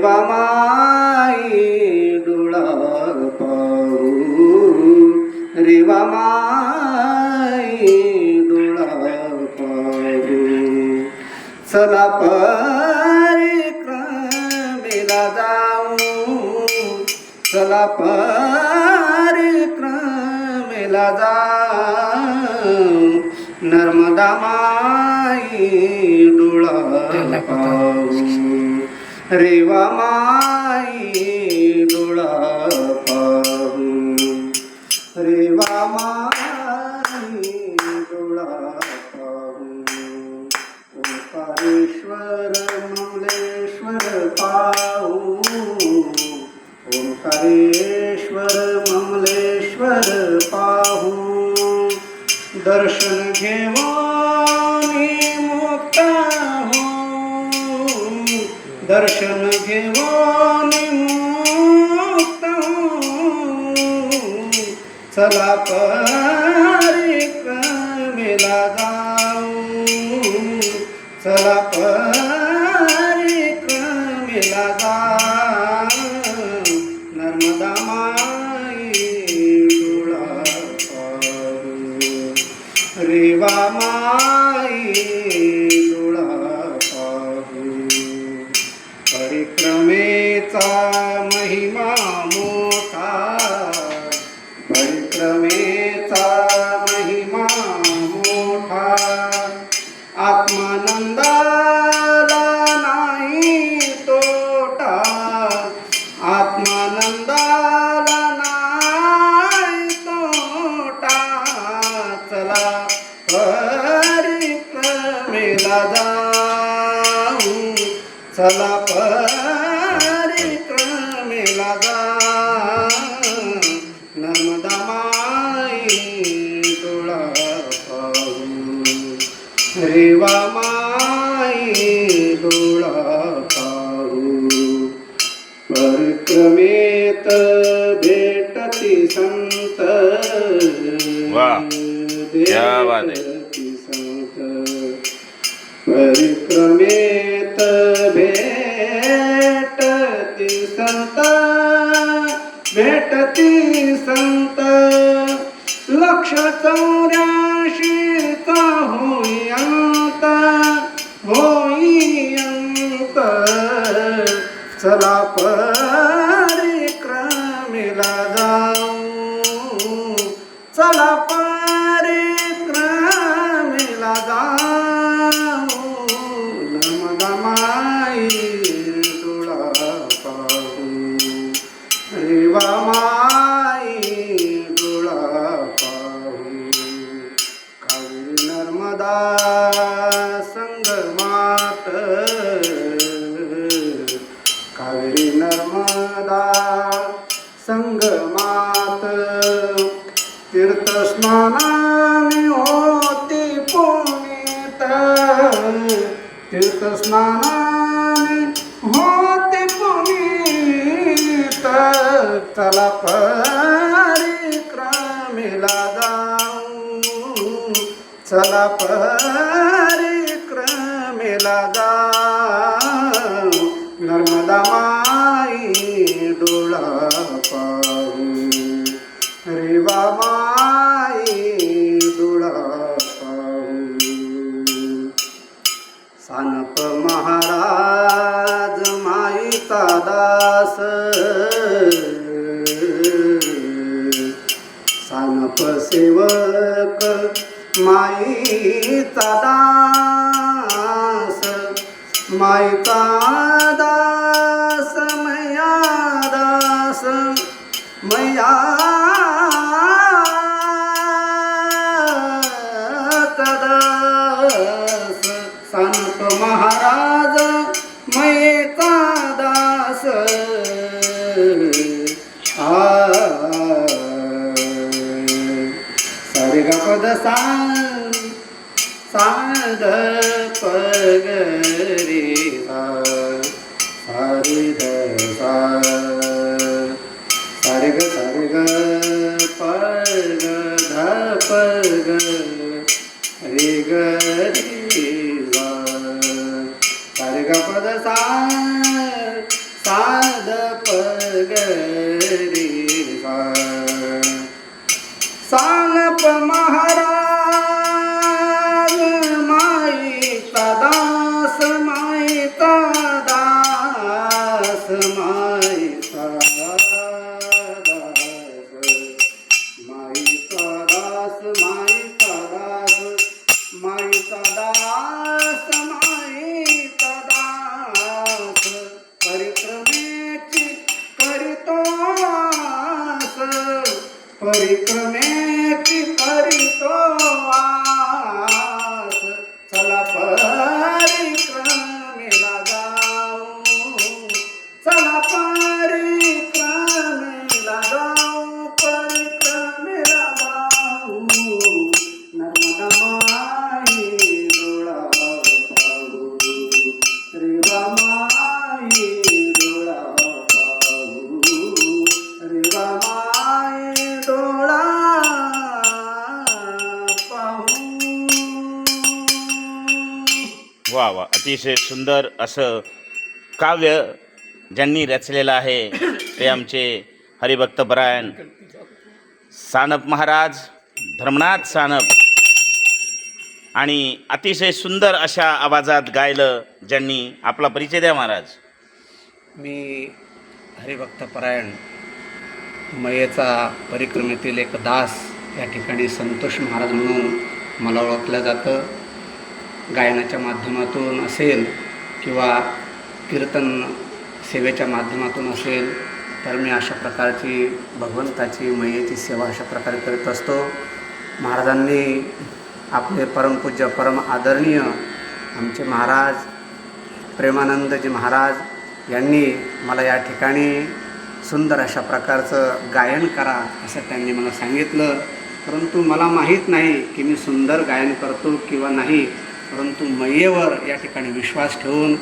रेवा माई डोळा पाहू. रेवा माई डोळा पाहू. चला परिक्रमेला जाऊ. चला परिक्रमेला जाऊ. नर्मदा माई डोळा पाहू. रेवा माई डोळा पाहू. रेवा माई डोळा पाहू. ओंकारेश्वर मंगलेश्वर पाहू. ओंकारेश्वर मंगलेश्वर पाहू. दर्शन घेऊ दर्शन घेऊन मुक्त हो चला परिक्रमेला जाऊ। चला परिक्रमेला जाऊ चला परिक्रमेला जाऊ नर्मदा माई पाहू रेवा माई डोळा पाहू परिक्रमेत भेटती संत वाह! क्या बात है. परिक्रमेत भेटती संत भेटती संत. लक्ष चौऱ्याशीचा होई अंत होई अंत. चला पर संगमात कावेरी नर्मदा संगमात. तीर्थस्नानाने होती पुनीत. तीर्थस्नानाने होती पुनीत. चला परिक्रमेला जाऊ. चला परिक्रमेला जाऊ नर्मदा माई डोळा पाहू. रेवा माई डोळा पाहू. सानप महाराज माईचा दास. सानप सेवक माईचा दास. माईचा दास मया दास मया तदा संत महाराज मयेचा दास आ. सारे गपद पद सा साध पग सारे ध सारे. ग सारे ग पग ध पग रे ग रे सारे ग पद सा साध पग रे सा. सानप महाराज दास वा वा. अतिशय सुंदर असं काव्य ज्यांनी रचलेलं आहे ते आमचे हरिभक्त परायण सानप महाराज धर्मनाथ सानप. आणि अतिशय सुंदर अशा आवाजात गायलं ज्यांनी आपला परिचय द्या महाराज. मी हरिभक्त परायण. मयेचा परिक्रमेतील एक दास या ठिकाणी संतोष महाराज म्हणून मला ओळखलं जातं. गायनाच्या माध्यमातून असेल किंवा कीर्तन सेवेच्या माध्यमातून असेल तर मी अशा प्रकारची भगवंताची मयेची सेवा अशा प्रकारे करत असतो. महाराजांनी आपले परमपूज्य परम आदरणीय आमचे महाराज प्रेमानंदजी महाराज यांनी मला या ठिकाणी सुंदर अशा प्रकारचं गायन करा असं त्यांनी मला सांगितलं. परंतु मला माहीत नाही की मी सुंदर गायन करतो किंवा नाही परंतु मयेवर या ठिकाणी विश्वास ठेवून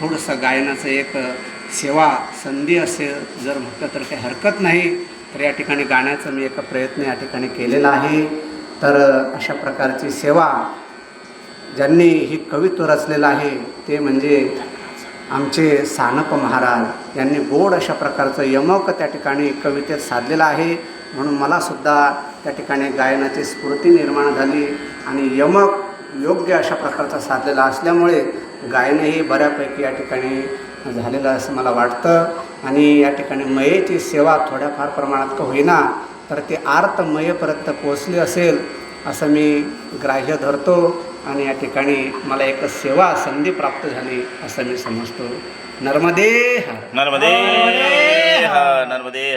थोडंसं गायनाचं एक सेवा संधी असेल जर म्हटलं तर काही हरकत नाही तर या ठिकाणी गाण्याचा मी एक प्रयत्न या ठिकाणी केलेला आहे. तर अशा प्रकारची सेवा ज्यांनी ही कवित्व रचलेलं आहे ते म्हणजे आमचे सानप महाराज यांनी गोड अशा प्रकारचं यमक त्या ठिकाणी कवितेत साधलेलं आहे. म्हणून मलासुद्धा त्या ठिकाणी गायनाची स्फूर्ती निर्माण झाली आणि यमक योग्य अशा प्रकारचा साधलेला असल्यामुळे गायनही बऱ्यापैकी या ठिकाणी झालेलं असं मला वाटतं. आणि या ठिकाणी मयेची सेवा थोड्याफार प्रमाणात का होईना तर ते आर्त मयेपर्यंत पोचली असेल असं मी ग्राह्य धरतो आणि या ठिकाणी मला एक सेवा संधी प्राप्त झाली असं मी समजतो. नर्मदे नर्मदे हा नर्मदे